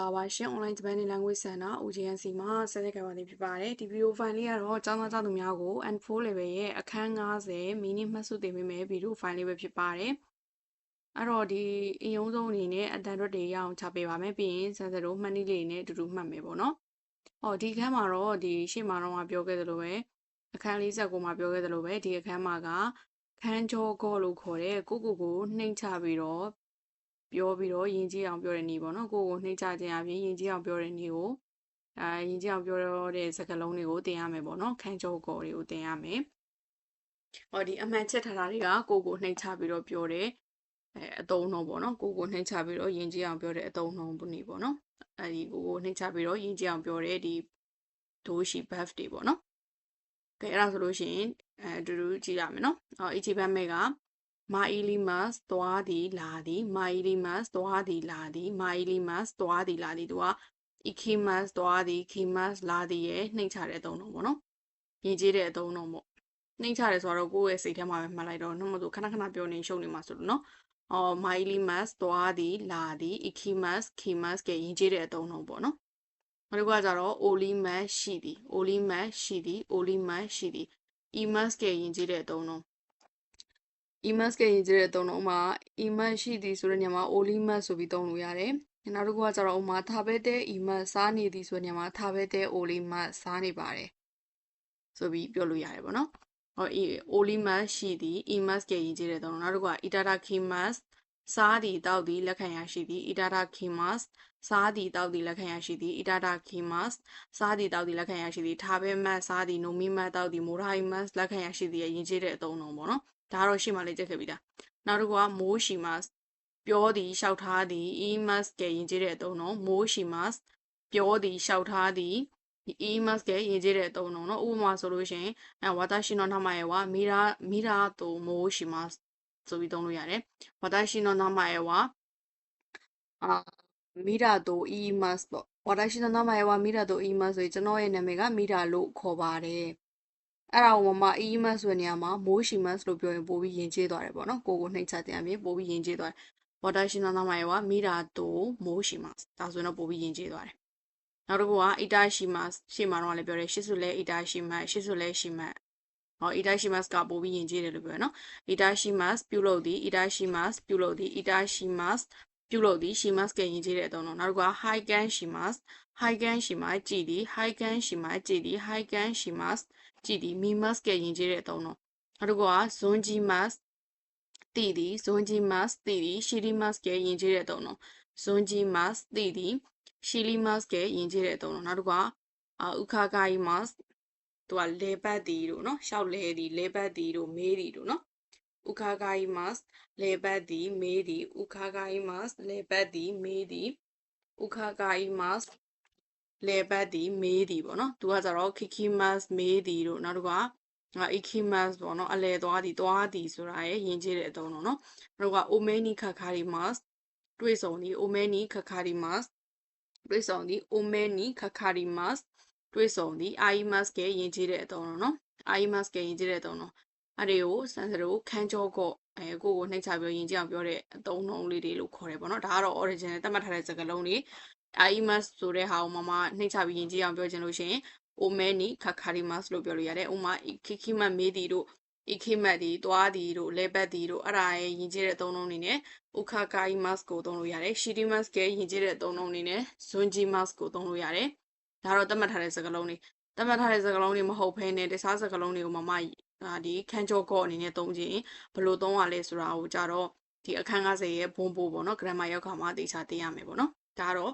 လာပါရှင် online Japanese language center OJNC မှာဆက်လက်ကြပါနေဖြစ်ပါတယ်ဒီဗီဒီယိုဖိုင်လေးကတော့ကျောင်းသားကျောင်းသူများကို N4 level ရဲ့အခန်း90 mini မှတ်စုတင်ပေးမယ်ဗီဒီယိုဖိုင်လေးပဲဖြစ်ပါတယ်အဲ့တော့ဒီအယုံဆုံးအနေနဲ့အတန်ရွက်တွေရအောင်ချပေးပါမယ်ပြီးရင်ဆန်စရိုမှတ်နည်းလေးနဲ့အတူတူမှတ်မယ်ပေါ့နော်ဟောဒီအခန်းမှာတော့ဒီရှေ့မှာတော့ပြောခဲ့သလိုပဲအခန်း49မှာပြောခဲ့သလိုပဲဒီအခန်းမှာကခန်းချောကောလို့ခေါ်တဲ့ကိုကိုကိုနှိမ့်ချပြီးတော့ ပြောပြီးတော့ယဉ်ကျေးအောင်ပြောတဲ့နည်းပေါ့နော်ကိုကိုနှိမ့်ချခြင်းအပြင်ယဉ်ကျေးအောင်ပြောတဲ့နည်းကိုအဲယဉ်ကျေးအောင်ပြောတဲ့စကားလုံးတွေကိုသင်ရမယ်ပေါ့နော်ခန်းချောကောတွေကိုသင်ရမယ်ဟောဒီအမှန်ချက်ထားတာတွေကကိုကိုနှိမ့်ချပြီးတော့ပြောတဲ့အဲအတုံးလုံးပေါ့နော်ကိုကိုနှိမ့်ချပြီးတော့ယဉ်ကျေးအောင်ပြောတဲ့အတုံးလုံးပုနေပေါ့နော်အဲဒီကိုကိုနှိမ့်ချပြီးတော့ယဉ်ကျေးအောင်ပြောတဲ့ဒီဒိုးရှိ buff တွေပေါ့နော်ကဲအဲ့ဒါဆိုလို့ရှိရင်အဲအတူတူကြည့်ရမယ်နော်ဟော ichi ban မဲ့က မာအီလီမတ်သွားသည်လာသည်မာအီလီမတ်သွားသည်လာသည်မာအီလီမတ်သွားသည်လာသည်သူက ikimas သွားသည် kimas လာသည်ရဲ့နှိမ့်ချတဲ့အသုံးလုံးပေါ့နော်ယဉ်ကျေးတဲ့အသုံးလုံးပေါ့နှိမ့်ချတယ်ဆိုတော့ကိုယ့်ရဲ့စိတ်ထဲမှာပဲမှတ်လိုက်တော့နှမတို့ခဏခဏပြောနေရှုပ်နေမှာဆိုလို့နော်အော်မာအီလီမတ်သွားသည်လာသည် ikimas kimas ကယဉ်ကျေးတဲ့အသုံးလုံးပေါ့နော်နောက်တစ်ခုကကြတော့ oliman ရှိသည် oliman ရှိသည် oliman ရှိသည် imas ကယဉ်ကျေးတဲ့အသုံးလုံး emas ကရင်ကျတဲ့အသုံးလုံးမှာ emas ရှိသည်ဆိုတဲ့နေရာမှာ olimas ဆိုပြီးသုံးလို့ရတယ်။နောက်တစ်ခုကကျတော့ဥမာထားပဲတဲ့ emas စားနေသည်ဆိုတဲ့နေရာမှာထားပဲတဲ့ olimas စားနေပါတယ်ဆိုပြီးပြောလို့ရတယ်ပေါ့နော်။ဟော olimas ရှိသည် emas ကရင်ကျတဲ့သုံးလုံးနောက်တစ်ခုက itadakimas စားသည်တောက်သည်လက်ခံရရှိသည် itadakimas စားသည်တောက်သည်လက်ခံရရှိသည် itadakimas စားသည်တောက်သည်လက်ခံရရှိသည်ထားပဲမတ်စားသည်နိုမီမတ်တောက်သည်မိုရာဟီမတ်လက်ခံရရှိသည်ရဲ့ယဉ်ကျေးတဲ့အသုံးလုံးပေါ့နော် ဒါတော့ရှိမှလေကြက်ခဲ့ပြီလားနောက်တစ်ခုကမိုးရှိမှပြောသည်လျှောက်ထားသည် emas ကရင်ကျေးတဲ့အသုံးနော်မိုးရှိမှပြောသည်လျှောက်ထားသည်ဒီ emas ကရင်ကျေးတဲ့အသုံးနော်နော်ဥပမာဆိုလို့ရှိရင်အဲဝါတာရှင်တော်နာမရဲ့ဝါမီရာမီရာတိုမိုးရှိမှဆိုပြီးသုံးလို့ရတယ်ဝါတာရှင်တော်နာမရဲ့ဝါအာမီရာတို emas ပေါ့ဝါတာရှင်တော်နာမရဲ့ဝါမီရာတို emas ဆိုရင်ကျွန်တော်ရဲ့နာမည်ကမီရာလို့ခေါ်ပါတယ် အဲ့ဒါကိုမမ EMS ဆိုတဲ့နေရာမှာ motion လို့ပြောရင်ပို့ပြီးယဉ်ကျေးသွားတယ်ပေါ့နော်ကိုကိုနှိမ့်ချတဲ့အပြင်ပို့ပြီးယဉ်ကျေးသွားတယ် water ရှင်နာမရဲ့ကမိတာတို motion ဒါဆိုရင်တော့ပို့ပြီးယဉ်ကျေးသွားတယ်နောက်တစ်ခုက ita shimas ရှေ့မှာတော့လည်းပြောတယ်ရှစ်စုလဲ ita shimas ရှစ်စုလဲ shimas ဟော ita shimas ကပို့ပြီးယဉ်ကျေးတယ်လို့ပြောရနော် ita shimas ပြုလုပ်သည် ita shimas ပြုလုပ်သည် ita shimas ပြုလုပ်သည် shimas ကယဉ်ကျေးတဲ့အသုံးတော့နောက်တစ်ခုက high can shimas high can shimas ကြည်သည် high can shimas ကြည်သည် high can shimas ကြည့်သည် mimas ကယဉ်ကျေးတဲ့အသုံးတော့နောက်တစ်ခုက zonji mas တည်သည် zonji mas တည်သည် shiri mas ကယဉ်ကျေးတဲ့အသုံးတော့ zonji mas တည်သည် shiri mas ကယဉ်ကျေးတဲ့အသုံးတော့နောက်တစ်ခုက ukagai mas သူကလေပတ်သည်တို့နော်ရှောက်လဲသည်လေပတ်သည်တို့မေးသည်တို့နော် ukagai mas လေပတ်သည်မေးသည် ukagai mas လေပတ်သည်မေးသည် ukagai mas လေပတ်သည်မေးသည်ပေါ့နော်သူကကြတော့ kikimas မေးသည်တို့နောက်တစ်ခါငါ ikimas ပေါ့နော်အလဲသွားသည်သွားသည်ဆိုတာရဲ့ယဉ်ကျေးတဲ့အသုံးတော့နော်နောက်က omeni kakarimas တွေ့ဆုံသည် omeni kakarimas တွေ့ဆုံသည် omeni kakarimas တွေ့ဆုံသည် aimas ကယဉ်ကျေးတဲ့အသုံးတော့နော် aimas ကယဉ်ကျေးတဲ့အသုံးတော့အဲ့ဒီကိုစံစရိုခန်းကြောကော့အဲကိုကိုနှိမ့်ချပြောယဉ်ကျေးအောင်ပြောတဲ့အသုံးနှုန်းလေးတွေလို့ခေါ်တယ်ပေါ့နော်ဒါကတော့ original သတ်မှတ်ထားတဲ့စကားလုံးတွေ aimas ဆိုတဲ့ဟာကိုမမနှိမ့်ချပြီးယဉ်ကျေးအောင်ပြောချင်လို့ရှိရင် omeni kakarimas လို့ပြောလို့ရတယ်။ဥမာ ikikimat မေးသည်တို့ ikimat ဒီသွားသည်တို့လဲပတ်သည်တို့အဲ့ဒါရဲ့ယဉ်ကျေးတဲ့အသုံးလုံးအနေနဲ့ ukakaimas ကိုသုံးလို့ရတယ်။ shirimas ကယဉ်ကျေးတဲ့အသုံးလုံးအနေနဲ့ zonjimas ကိုသုံးလို့ရတယ်။ဒါတော့သတ်မှတ်ထားတဲ့စကားလုံးတွေသတ်မှတ်ထားတဲ့စကားလုံးတွေမဟုတ်ဘဲနဲ့တခြားစကားလုံးတွေကိုမမဒီခန်းကြောကော့အနေနဲ့သုံးခြင်းဘယ်လိုသုံးရလဲဆိုတာကိုကြတော့ဒီအခန်း90ရဲ့ဘုံပို့ပေါ့နော် grammar ရောက်ခါမှာအသေးချာသိရမယ်ပေါ့နော်။ဒါတော့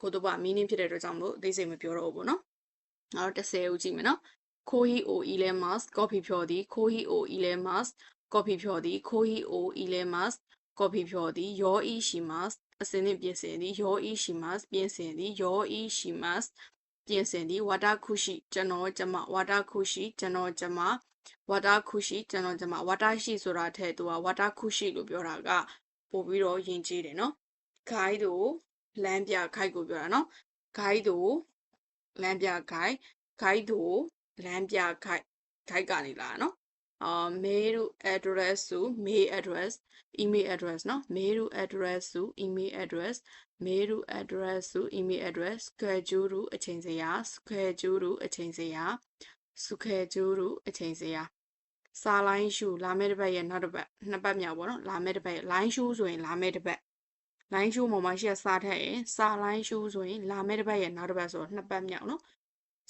ကိုတို့က meaning ဖြစ်တဲ့အတွက်ကြောင့်မလို့အသေးစိတ်မပြောတော့ဘူးပေါ့နော်နောက်တော့30ဦးကြည့်မယ်နော်ခိုဟီအိုအီလဲမတ်ကော်ဖီဖြော်သည်ခိုဟီအိုအီလဲမတ်ကော်ဖီဖြော်သည်ခိုဟီအိုအီလဲမတ်ကော်ဖီဖြော်သည်ယောအီရှိမတ်အစင်းနှင့်ပြင်ဆင်သည်ယောအီရှိမတ်ပြင်ဆင်သည်ယောအီရှိမတ်ပြင်ဆင်သည်ဝါတာခုရှိကျွန်တော်ကျမဝါတာခုရှိကျွန်တော်ကျမဝါတာခုရှိကျွန်တော်ကျမဝါတာရှိဆိုတာထက်သူကဝါတာခုရှိလို့ပြောတာကပို့ပြီးတော့ယဉ်ကျေးတယ်နော်ခိုင်းတို့ လမ်းပြဂိုက်ကိုပြောတာနော်ဂိုက်တို့လမ်းပြဂိုက်ဂိုက်တို့လမ်းပြဂိုက်ဂိုက်ကနေလာနော်အာမေးတို့ address ဆို mail address email address နော်မေးတို့ address ဆို email address မေးတို့ address ဆို email address schedule တို့အချိန်စရာ schedule တို့အချိန်စရာ schedule တို့အချိန်စရာစာလိုင်းရှူလာမယ့်တစ်ပတ်ရဲ့နောက်တစ်ပတ်နှစ်ပတ်မြောက်ပေါ့နော်လာမယ့်တစ်ပတ် line show ဆိုရင်လာမယ့်တစ်ပတ် line show ပေါ်မှာရှိတဲ့စာထက်ရင်စာ line show ဆိုရင်လာမယ့်တစ်ပတ်ရဲ့နောက်တစ်ပတ်ဆိုတော့နှစ်ပတ်မြောက်နော်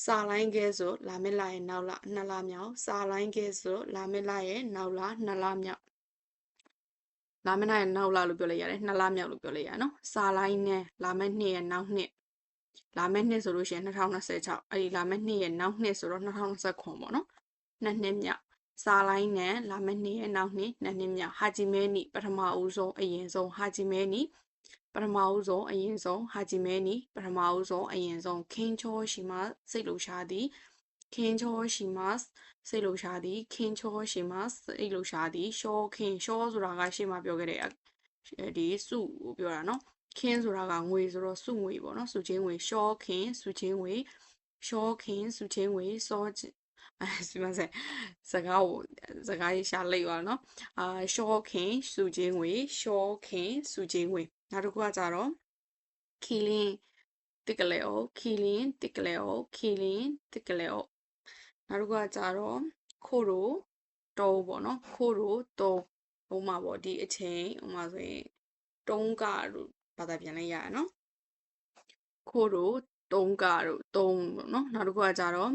စာလိုင်းကဲဆိုလာမယ့်လရဲ့နောက်လနှစ်လမြောက်စာလိုင်းကဲဆိုလာမယ့်လရဲ့နောက်လနှစ်လမြောက်လာမယ့်လရဲ့နောက်လလို့ပြောလိုက်ရတယ်နှစ်လမြောက်လို့ပြောလိုက်ရနော်စာလိုင်းနဲ့လာမယ့်နှစ်ရဲ့နောက်နှစ်လာမယ့်နှစ်ဆိုလို့ရှိရင်2026အဲ့ဒီလာမယ့်နှစ်ရဲ့နောက်နှစ်ဆိုတော့2029ပေါ့နော်နှစ်နှစ်မြောက်စာလိုင်းနဲ့လာမယ့်နှစ်ရဲ့နောက်နှစ်နှစ်နှစ်မြောက်ဟာဂျီမဲနီပထမဦးဆုံးအရင်ဆုံးဟာဂျီမဲနီ ပထမဦးဆုံးအရင်ဆုံးဟာဂျီမဲနီပထမဦးဆုံးအရင်ဆုံးခင်းချောရှိမစိတ်လှူရှားသည်ခင်းချောရှိမစိတ်လှူရှားသည်ခင်းချောရှိမစိတ်လှူရှားသည်ရှောခင်းရှောဆိုတာကရှေ့မှာပြောခဲ့တဲ့ဒီစုကိုပြောတာနော်ခင်းဆိုတာကငွေဆိုတော့စုငွေပေါ့နော်စုချင်းငွေရှောခင်းစုချင်းငွေရှောခင်းစုချင်းငွေစောစီမစစကားကိုစကားရရှာလိုက်ပါတော့နော်အာရှောခင်စုချင်းငွေရှောခင်စုချင်းငွေ နောက်တစ်ခုကကြတော့ခီလင်းတစ်ကလေးအိုခီလင်းတစ်ကလေးအိုခီလင်းတစ်ကလေးအိုနောက်တစ်ခုကကြတော့ခိုရိုတောပေါ့နော်ခိုရိုတောဟိုမှာပေါ့ဒီအချိန်ဟိုမှာဆိုရင်တုံးကလို့ဘာသာပြန်လိုက်ရရနော်ခိုရိုတုံးကလို့တုံးပေါ့နော်နောက်တစ်ခုကကြတော့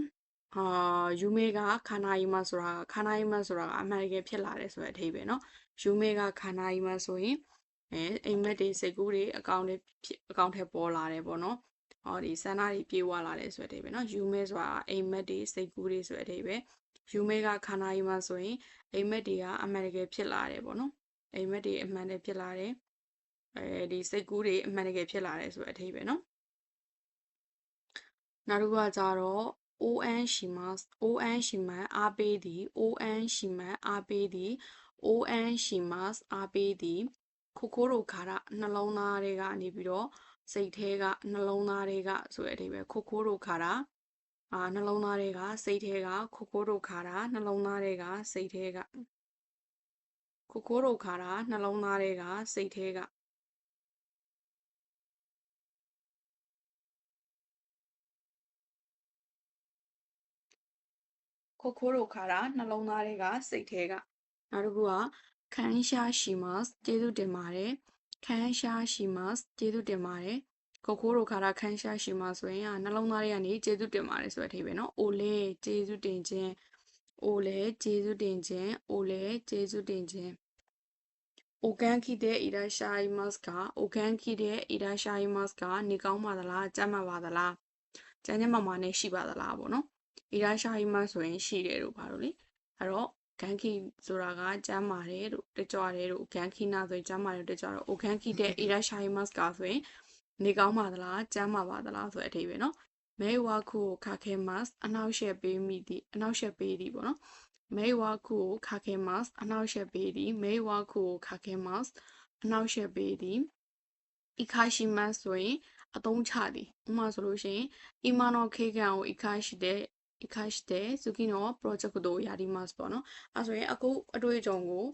အာယူမေကခန္ဓာယီမဆိုတာခန္ဓာယီမဆိုတာအမှန်တကယ်ဖြစ်လာတယ်ဆိုတဲ့အဓိပ္ပာယ်เนาะယူမေကခန္ဓာယီမဆိုရင် အဲအိမ်မက်တွေစိတ်ကူးတွေအကောင့်တွေအကောင့်ထဲပေါ်လာတယ်ပေါ့နော်ဟောဒီဆန္ဒတွေပြေဝလာတယ်ဆိုတဲ့အဓိပ္ပာယ်နော်ယူမဲဆိုတာအိမ်မက်တွေစိတ်ကူးတွေဆိုတဲ့အဓိပ္ပာယ်ယူမဲကခန္ဓာယမှာဆိုရင်အိမ်မက်တွေကအမှန်တကယ်ဖြစ်လာတယ်ပေါ့နော်အိမ်မက်တွေအမှန်တကယ်ဖြစ်လာတယ်အဲဒီစိတ်ကူးတွေအမှန်တကယ်ဖြစ်လာတယ်ဆိုတဲ့အဓိပ္ပာယ်နော်နောက်တစ်ခုကကြတော့ ON ရှိမှာ ON ရှိမှာအားပေးသည် ON ရှိမှာအားပေးသည် ON ရှိမှာအားပေးသည် ခိုခိုးတို့ခါရနှလုံးသားတွေကနေပြီးတော့စိတ်ထဲကနှလုံးသားတွေကဆိုတဲ့အဓိပ္ပာယ်ခိုခိုးတို့ခါရအာနှလုံးသားတွေကစိတ်ထဲကခိုခိုးတို့ခါရနှလုံးသားတွေကစိတ်ထဲကခိုခိုးတို့ခါရနှလုံးသားတွေကစိတ်ထဲကခိုခိုးတို့ခါတာနှလုံးသားတွေကစိတ်ထဲကနောက်တစ်ခုက ခန်းရှားရှိမတ်ကျေးဇူးတင်ပါတယ်ခန်းရှားရှိမတ်ကျေးဇူးတင်ပါတယ်ခိုခိုးတို့ခါတာခန်းရှားရှိမတ်ဆိုရင်နှလုံးသားတွေကနေကျေးဇူးတင်ပါတယ်ဆိုတဲ့အထိပဲเนาะအိုလေကျေးဇူးတင်ခြင်းအိုလေကျေးဇူးတင်ခြင်းအိုလေကျေးဇူးတင်ခြင်းโอကန်ခိတဲ့အီရာရှာယီမတ်ကအိုကန်ခိတဲ့အီရာရှာယီမတ်ကနေကောင်းပါသလားကြမ်းပါပါသလားကျန်းကျန်းမာမာနဲ့ရှိပါသလားပေါ့နော်အီရာရှာဟီမဆိုရင်ရှိတယ်လို့ပါလို့လေအဲ့တော့ ဂန်ခိဆိုတာကကျမ်းမာတယ်တို့တကြွတယ်တို့ဂန်ခိနာဆိုရင်ကျမ်းမာတယ်တကြွတော့အိုဂန်ခိတဲ့အိရာရှိုင်မတ်ကဆိုရင်နေကောင်းပါသလားကျမ်းမာပါသလားဆိုတဲ့အထိပ္ပယ်နော်မဲဝါခုကိုခါခဲမတ်အနောက်ရှက်ပေးမိသည်အနောက်ရှက်ပေးသည်ပေါ့နော်မဲဝါခုကိုခါခဲမတ်အနောက်ရှက်ပေးသည်မဲဝါခုကိုခါခဲမတ်အနောက်ရှက်ပေးသည်အိခါရှိမတ်ဆိုရင်အသုံးချသည်ဥပမာဆိုလို့ရှိရင်အီမာနော်ခေကန်ကိုအိခါရှိတဲ့ イカして次のプロジェクトをやりますပေါ့နော်အဲဆိုရင်အခုအတွေ့အကြုံကို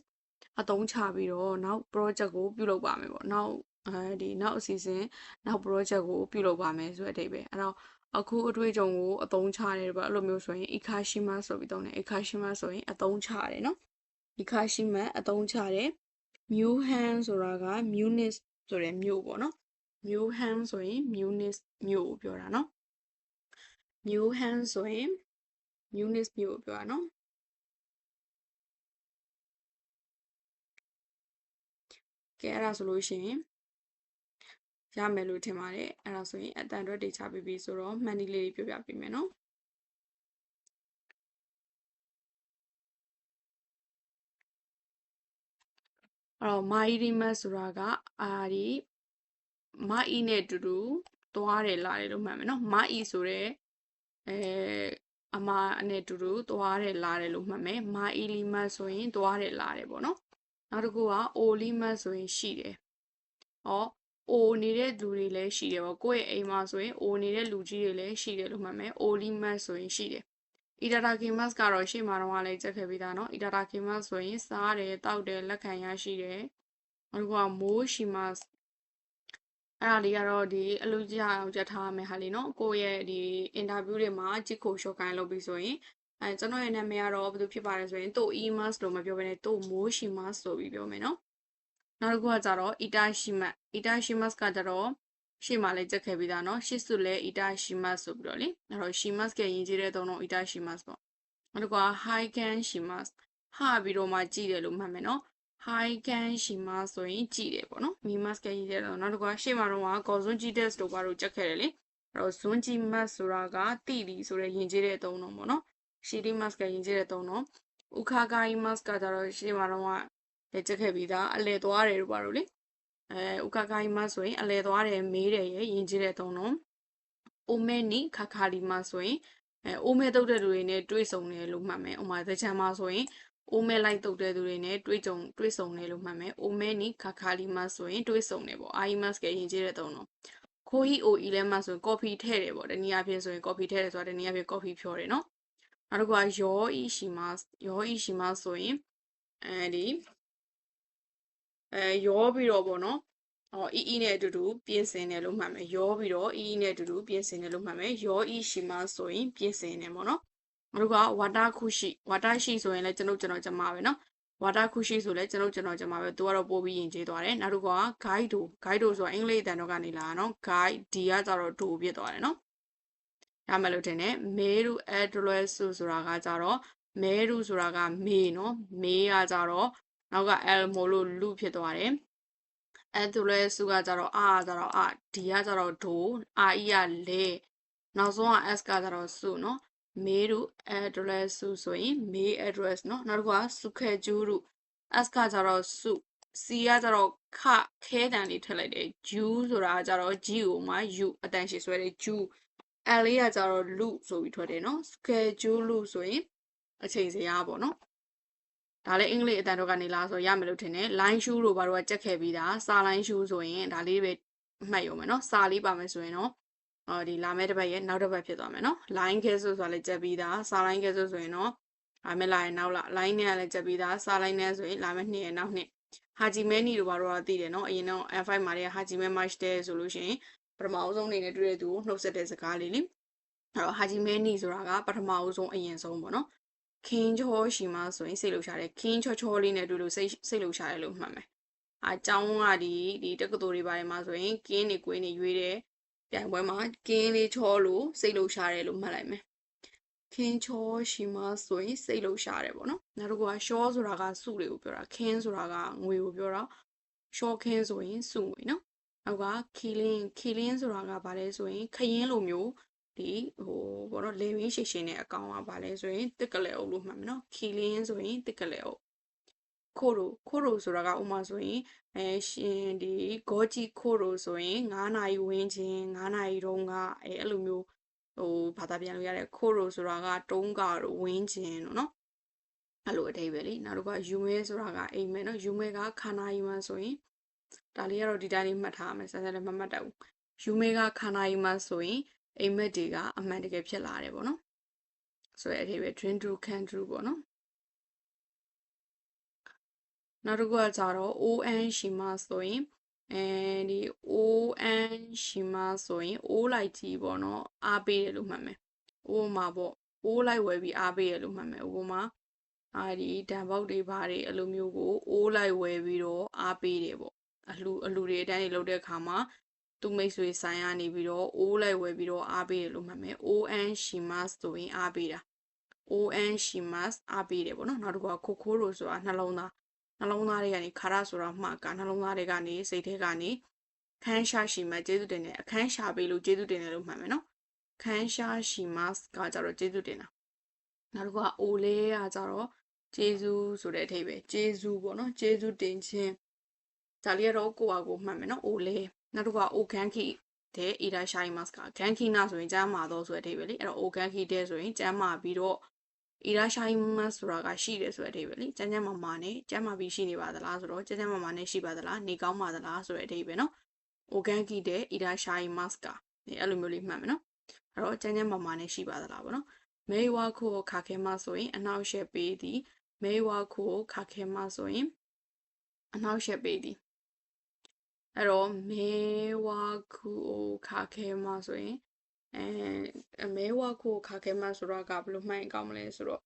အသုံးချပြီးတော့နောက် project ကိုပြုလုပ်ပါမယ်ပေါ့နောက်အဲဒီနောက်အစီအစဉ်နောက် project ကိုပြုလုပ်ပါမယ်ဆိုတဲ့အဓိပ္ပာယ်အဲ့တော့အခုအတွေ့အကြုံကိုအသုံးချတယ်ပေါ့အဲ့လိုမျိုးဆိုရင် ikashima ဆိုပြီးသုံးတယ် ikashima ဆိုရင်အသုံးချတယ်နော် ikashima အသုံးချတယ် muhan ဆိုတာက munis ဆိုတဲ့မြို့ပေါ့နော် muhan ဆိုရင် munis မြို့ကိုပြောတာနော် မျိုးဟန်းဆိုရင် munis မျိုးကိုပြောတာနော်ကဲအဲ့ဒါဆိုလို့ရှိရင်ရမယ်လို့ထင်ပါတယ်အဲ့ဒါဆိုရင်အတန်အတွက်တေချပြီးပြီဆိုတော့မှန်ဒီလေးတွေပြောပြပေးမယ်နော်အဲ့တော့မာအီရီမတ်ဆိုတာကအာဒီမာအီနဲ့တူတူသွားတယ်လာတယ်လို့မှတ်မယ်နော်မာအီဆိုတဲ့ အဲအမနဲ့တူတူသွားတယ်လာတယ်လို့မှတ်မယ်မာအီလီမတ်ဆိုရင်သွားတယ်လာတယ်ပေါ့နော်နောက်တစ်ခုကအိုလီမတ်ဆိုရင်ရှိတယ်ဟောအိုနေတဲ့လူတွေလည်းရှိတယ်ပေါ့ကိုယ့်ရဲ့အိမ်မှာဆိုရင်အိုနေတဲ့လူကြီးတွေလည်းရှိတယ်လို့မှတ်မယ်အိုလီမတ်ဆိုရင်ရှိတယ်အီတာတာကီမတ်ကတော့ရှေ့မှာတော့လည်းကြက်ခဲ့ပြီးသားနော်အီတာတာကီမတ်ဆိုရင်စားတယ်တောက်တယ်လက်ခံရရှိတယ်အခုကမိုးရှိမတ် အဲ့ဒါလေးကတော့ဒီအလူကြအောင်ကြက်ထားရမယ်ဟာလေးနော်ကိုယ့်ရဲ့ဒီ interview တွေမှာကြည့်ခိုရှော့ကိုင်းလုပ်ပြီးဆိုရင်အဲကျွန်တော်ရဲ့နာမည်ကတော့ဘယ်သူဖြစ်ပါလဲဆိုရင်တို့ emails လို့မပြောဘဲနဲ့တို့မိုးရှိမတ်ဆိုပြီးပြောမယ်နော်နောက်တစ်ခုကကြတော့ itashimat itashimas ကကြတော့ရှေ့မှာလည်းကြက်ခဲ့ပြီးသားနော်ရှစ်စုလည်း itashimas ဆိုပြီးတော့လေအဲ့တော့ shimas ကရင်ကြီးတဲ့သုံးတော့ itashimas ပေါ့နောက်တစ်ခုက haikan shimas ဟာပြီးတော့မှကြည့်တယ်လို့မှတ်မယ်နော် high can ရှိမဆိုရင်ကြည့်တယ်ပေါ့နော် mi mask ကရေးတယ်တော့နောက်တစ်ခါရှေ့မှာတော့က gozun g test တို့ဘာလို့ချက်ခဲ့တယ်လေအဲ့တော့ zun g mask ဆိုတာကတိလီဆိုတဲ့ယဉ်ကျေးတဲ့အသုံးတော့ပေါ့နော် shiri mask ကယဉ်ကျေးတဲ့အသုံးတော့ ukagai mask ကကြတော့ရှေ့မှာတော့ကလည်းချက်ခဲ့ပြီးသားအလဲသွားတယ်တို့ဘာလို့လေအဲ ukagai mask ဆိုရင်အလဲသွားတယ်မေးတယ်ရဲ့ယဉ်ကျေးတဲ့အသုံးတော့ omeni kakali mask ဆိုရင်အဲအိုးမဲတုတ်တဲ့လူတွေနဲ့တွေ့ဆုံတယ်လို့မှတ်မယ်။ဥပမာသချမ်းမှာဆိုရင် အိုးမဲလိုက်တုတ်တဲ့သူတွေနဲ့တွေ့ကြုံတွေ့ဆုံတယ်လို့မှတ်မယ်။အိုးမဲနီခါခါလီမဆိုရင်တွေ့ဆုံတယ်ပေါ့။အာအီမတ်ကရင်ကျေးတဲ့တုံးတော့။ခိုဟီအိုအီလဲမဆိုရင်ကော်ဖီထည့်တယ်ပေါ့။တနည်းအားဖြင့်ဆိုရင်ကော်ဖီထည့်တယ်ဆိုတာတနည်းအားဖြင့်ကော်ဖီဖြောတယ်နော်။နောက်တစ်ခုကယောအီရှိမယောအီရှိမဆိုရင်အဲဒီအဲယောပြီးတော့ပေါ့နော်။အော်အီအီနဲ့အတူတူပြင်ဆင်တယ်လို့မှတ်မယ်။ယောပြီးတော့အီအီနဲ့အတူတူပြင်ဆင်တယ်လို့မှတ်မယ်။ယောအီရှိမဆိုရင်ပြင်ဆင်တယ်ပေါ့နော်။ နောက်တစ်ခုကဝါတာခုရှိဝါတာရှိဆိုရင်လည်းကျွန်ုပ်ကျွန်တော်ကြမှာပဲနော်။ဝါတာခုရှိဆိုလည်းကျွန်ုပ်ကျွန်တော်ကြမှာပဲသူကတော့ပို့ပြီးရင်ကျေးသွားတယ်။နောက်တစ်ခုက guide တို့ guide တို့ဆိုတာအင်္ဂလိပ်တန်တော့ကနေလာတာနော် guide ဒီကကြတော့ဒိုဖြစ်သွားတယ်နော်။ရမယ်လို့ထင်တယ်။မဲရု address ဆိုတာကကြတော့မဲရုဆိုတာကမေနော်။မေကကြတော့နောက်က l မို့လို့လူဖြစ်သွားတယ်။ address ကကြတော့ r ကကြတော့ r ဒီကကြတော့ဒို r e ကလေနောက်ဆုံးက s ကကြတော့စုနော် မေရု address ဆိုရင် မေး address เนาะနောက်တစ်ခုကစုခဲကျူးရု s ကကြတော့စု c ကကြတော့ခခဲတန်လေးထည့်လိုက်တယ်ဂျူးဆိုတာကကြတော့ g ကိုမှ u အတန်ရှည်ဆွဲတယ်ဂျူး l လေးကကြတော့လူဆိုပြီးထွက်တယ်เนาะစုခဲကျူးလူဆိုရင်အချိန်စရာပေါ့เนาะဒါလည်းအင်္ဂလိပ်အတန်တော့ကနေလားဆိုရမယ်လို့ထင်တယ် line shoe တို့ဘာလို့ကကြက်ခဲ့ပြီးသားစာ line shoe ဆိုရင်ဒါလေးပဲမှတ်ရုံပဲเนาะစာလေးပါမယ်ဆိုရင်တော့ အော်ဒီလာမယ့်တစ်ပတ်ရဲ့နောက်တစ်ပတ်ဖြစ်သွားမယ်နော် line ခဲဆိုဆိုတာလည်းကြက်ပြီးသားစာ line ခဲဆိုဆိုရင်တော့လာမယ့်လာရင်နောက်လာ line နဲ့လည်းကြက်ပြီးသားစာ line နဲ့ဆိုရင်လာမယ့်နှစ်ရဲ့နောက်နှစ်ဟာဂျီမဲနီတို့ဘာလို့တော့သိတယ်နော်အရင်တော့ F5 မှာတည်းဟာဂျီမဲ match တဲ့ဆိုလို့ရှိရင်ပထမအဆုံးအနေနဲ့တွေ့တဲ့သူကိုနှုတ်ဆက်တဲ့စကားလေးလေအဲ့တော့ဟာဂျီမဲနီဆိုတာကပထမအဆုံးအရင်ဆုံးပေါ့နော်ခင်းချောရှိမှဆိုရင်စိတ်လှုပ်ရှားတယ်ခင်းချောချောလေးနဲ့တွေ့လို့စိတ်စိတ်လှုပ်ရှားတယ်လို့မှတ်မယ်အကြောင်းကဒီဒီတက္ကသိုလ်တွေပါတယ်မှာဆိုရင်ကင်းနေကွေးနေရွေးတယ် ပြိုင်ပွဲမှာကင်းလေးချောလို့စိတ်လှုပ်ရှားတယ်လို့မှတ်လိုက်မယ်ခင်းချောရှိမှဆိုရင်စိတ်လှုပ်ရှားတယ်ပေါ့နော်နောက်တစ်ခုကရှောဆိုတာကစုတွေကိုပြောတာခင်းဆိုတာကငွေကိုပြောတာရှောခင်းဆိုရင်စုငွေနော်နောက်ကခီလင်းခီလင်းဆိုတာကဘာလဲဆိုရင်ခရင်လိုမျိုးဒီဟိုဘောတော့လေဝင်းရှည်ရှည်နဲ့အကောင်ကဘာလဲဆိုရင်တစ်ကလဲအုပ်လို့မှတ်မယ်နော်ခီလင်းဆိုရင်တစ်ကလဲအုပ် ခိုရိုခိုရိုဆိုတာကဥမာဆိုရင်အဲရှင်ဒီဂေါဂျီခိုရိုဆိုရင်9နာရီဝင်းချင်း9နာရီတုန်းကအဲအဲ့လိုမျိုးဟိုဘာသာပြန်လို့ရတယ်ခိုရိုဆိုတာကတုံးကတော့ဝင်းချင်းတို့နော်အဲ့လိုအထိပ္ပယ်လေနောက်တစ်ခါယူမဲဆိုတာကအိမ်မဲနော်ယူမဲကခန္ဓာယီမန်ဆိုရင်ဒါလေးကတော့ဒီတိုင်းလေးမှတ်ထားမယ်ဆက်ဆက်လည်းမမှတ်တတ်ဘူးယူမဲကခန္ဓာယီမန်ဆိုရင်အိမ်မက်တွေကအမှန်တကယ်ဖြစ်လာတယ်ပေါ့နော်ဆိုရအထိပ္ပယ် dream true can true ပေါ့နော် နောက်တစ်ခုကကြတော့ ON ရှိမှဆိုရင်အဲဒီ ON ရှိမှဆိုရင် O လိုက်ကြီးပေါ့နော်အားပေးတယ်လို့မှတ်မယ်။ဥပမာပေါ့ O လိုက်ဝယ်ပြီးအားပေးတယ်လို့မှတ်မယ်။ဥပမာအာဒီတန်ပေါက်တွေဘာတွေအဲ့လိုမျိုးကို O လိုက်ဝယ်ပြီးတော့အားပေးတယ်ပေါ့။အလှအလှတွေအတန်းတွေလုပ်တဲ့အခါမှာသူမိတ်ဆွေဆိုင်ကနေပြီးတော့ O လိုက်ဝယ်ပြီးတော့အားပေးတယ်လို့မှတ်မယ်။ ON ရှိမှဆိုရင်အားပေးတာ ON ရှိမှအားပေးတယ်ပေါ့နော်။နောက်တစ်ခုကခိုခိုးလို့ဆိုတာနှလုံးသား နှလုံးသားတွေကနေခါရဆိုတာမှကနှလုံးသားတွေကနေစိတ်ထဲကနေခန်းရှာရှိမှကျေးဇူးတင်တယ်အခန်းရှာပေးလို့ကျေးဇူးတင်တယ်လို့မှတ်မယ်နော်ခန်းရှာရှိမှကကြတော့ကျေးဇူးတင်တာနောက်တစ်ခုကအိုလေးကကြတော့ကျေးဇူးဆိုတဲ့အထိပ္ပယ်ကျေးဇူးပေါ့နော်ကျေးဇူးတင်ခြင်းဒါလေးကတော့ကိုယ့်ဟာကိုယ်မှတ်မယ်နော်အိုလေးနောက်တစ်ခုကအိုခန်းခိတဲ့ဣရာရှိုင်းမတ်ကဂန်ခိနာဆိုရင်ကျမ်းမာတော့ဆိုတဲ့အထိပ္ပယ်လေအဲ့တော့အိုဂန်ခိတဲ့ဆိုရင်ကျမ်းမာပြီးတော့ အီရာရှိုင်းမတ်ဆိုတာကရှိတယ်ဆိုတဲ့အဓိပ္ပာယ်လေကျန်းကျန်းမာမာနဲ့ကျန်းမာပြီးရှိနေပါသလားဆိုတော့ကျန်းကျန်းမာမာနဲ့ရှိပါသလားနေကောင်းပါသလားဆိုတဲ့အဓိပ္ပာယ်နော်။ organic တဲ့အီရာရှိုင်းမတ်ကအဲ့လိုမျိုးလေးမှတ်မယ်နော်။အဲ့တော့ကျန်းကျန်းမာမာနဲ့ရှိပါသလားပေါ့နော်။မေဝါခိုခါခဲမဆိုရင်အနောက်ရှက်ပေးသည်မေဝါခိုခါခဲမဆိုရင်အနောက်ရှက်ပေးသည်အဲ့တော့မေဝါခိုခါခဲမဆိုရင် အဲမေဝါခိုခါခဲမဆိုတော့ကဘယ်လိုမှတ်ရင်ကောင်းမလဲဆိုတော့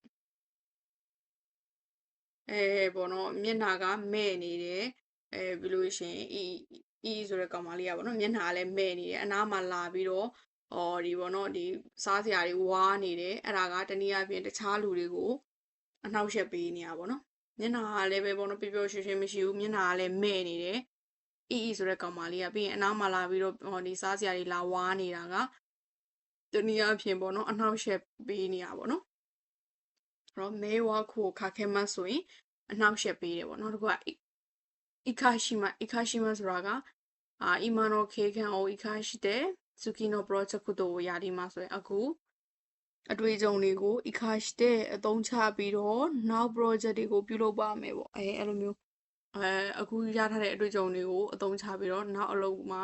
အဲဘောနော်မျက်နှာကမဲ့နေတယ်အဲပြီးလို့ရှိရင်အီအီဆိုတဲ့ကောင်မလေးကပေါ့နော်မျက်နှာကလည်းမဲ့နေတယ်အနားမှာလာပြီးတော့ဟောဒီပေါ့နော်ဒီစားစရာတွေဝါးနေတယ်အဲ့ဒါကတနည်းအားဖြင့်တခြားလူတွေကိုအနှောက်ယှက်ပေးနေတာပေါ့နော်မျက်နှာကလည်းပဲပေါ့နော်ပျော်ပျော်ရွှင်ရွှင်မရှိဘူးမျက်နှာကလည်းမဲ့နေတယ်အီအီဆိုတဲ့ကောင်မလေးကပြီးရင်အနားမှာလာပြီးတော့ဟောဒီစားစရာတွေလာဝါးနေတာက တနည်းအားဖြင့်ပေါ့နော်အနှောက်ယှက်ပေးနေတာပေါ့နော်အဲ့တော့မဲဝါခိုခါခဲမဆိုရင်အနှောက်ယှက်ပေးတယ်ပေါ့နောက်တစ်ခုကအိခါရှိမအိခါရှိမဆိုတာကအာအီမနိုခေခံအိုအိခါရှိတဲ့ဇူကီနိုပရောဂျက်ကုတိုရာဒီမှာဆိုရင်အခုအတွေ့အကြုံတွေကိုအခါရှိတဲ့အသုံးချပြီးတော့နောက် project တွေကိုပြုလုပ်ပါမယ်ပေါ့အဲအဲ့လိုမျိုးအဲအခုရထားတဲ့အတွေ့အကြုံတွေကိုအသုံးချပြီးတော့နောက်အလုပ်မှာ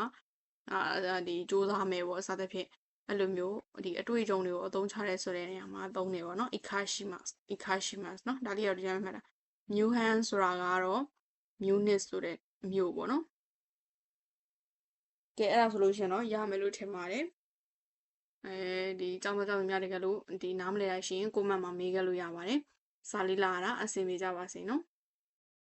အာဒီစ조사မယ်ပေါ့အစသဖြင့် အဲ့လိုမျိုးဒီအတွေ့အကြုံတွေကိုအသုံးချရဲဆိုတဲ့နေရာမှာသုံးနေပါတော့ ikashimas ikashimas เนาะဒါလေးတော့ဒီကြမ်းမှတ်တာ muhan ဆိုတာကတော့ munich ဆိုတဲ့မြို့ပေါ့နော်ကဲအဲ့ဒါဆိုလို့ရှင်တော့ရမယ်လို့ထင်ပါတယ်အဲဒီကြောင်မကြောင်များတကယ်လို့ဒီနားမလဲရရှိရင်ကိုမန့်မှာမေးခဲ့လို့ရပါတယ်စာလေးလာတာအဆင်ပြေကြပါစေနော်